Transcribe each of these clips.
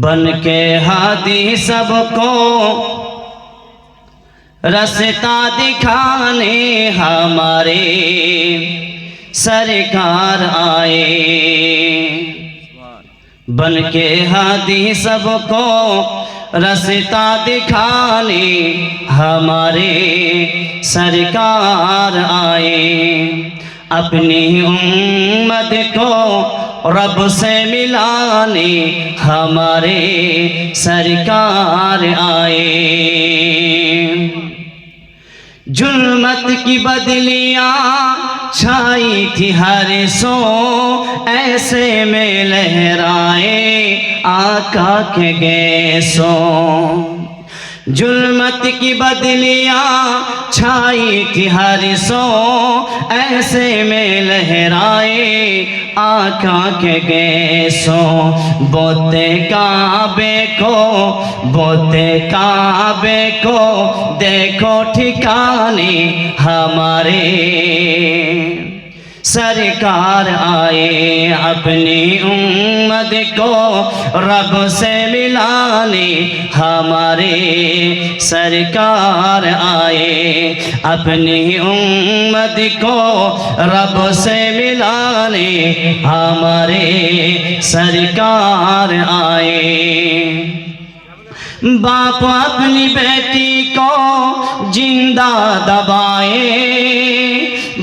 بن کے ہادی سب کو رستا دکھانے ہمارے سرکار آئے۔ بن کے ہادی سب کو رستا دکھانے ہمارے سرکار آئے۔ اپنی امت کو رب سے ملانے ہمارے سرکار آئے۔ ظلمت کی بدلیاں چھائی تھی ہر سو، ایسے میں لہرائے آقا کے گیسوں۔ ظلمت کی بدلیاں چھائی تھی ہر سو ایسے میں لہرائے آقا کے گیسوں۔ بوتے کعبے کو، بوتے کعبے کو دیکھو ٹھکانے ہمارے۔ سرکار آئے اپنی امت کو رب سے ملانے ہمارے سرکار آئے اپنی امت کو رب سے ملانے ہمارے سرکار آئے باپ اپنی بیٹی کو زندہ دبائے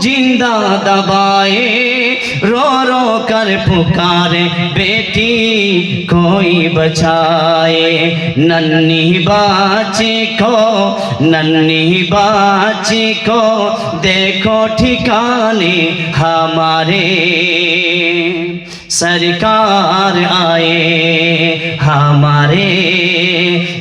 زندہ دبائے، رو رو کر پکارے، بیٹی کوئی بچائے۔ ننی باچی کو، ننی باچی کو، دیکھو ٹھکانے ہمارے۔ سرکار آئے ہمارے۔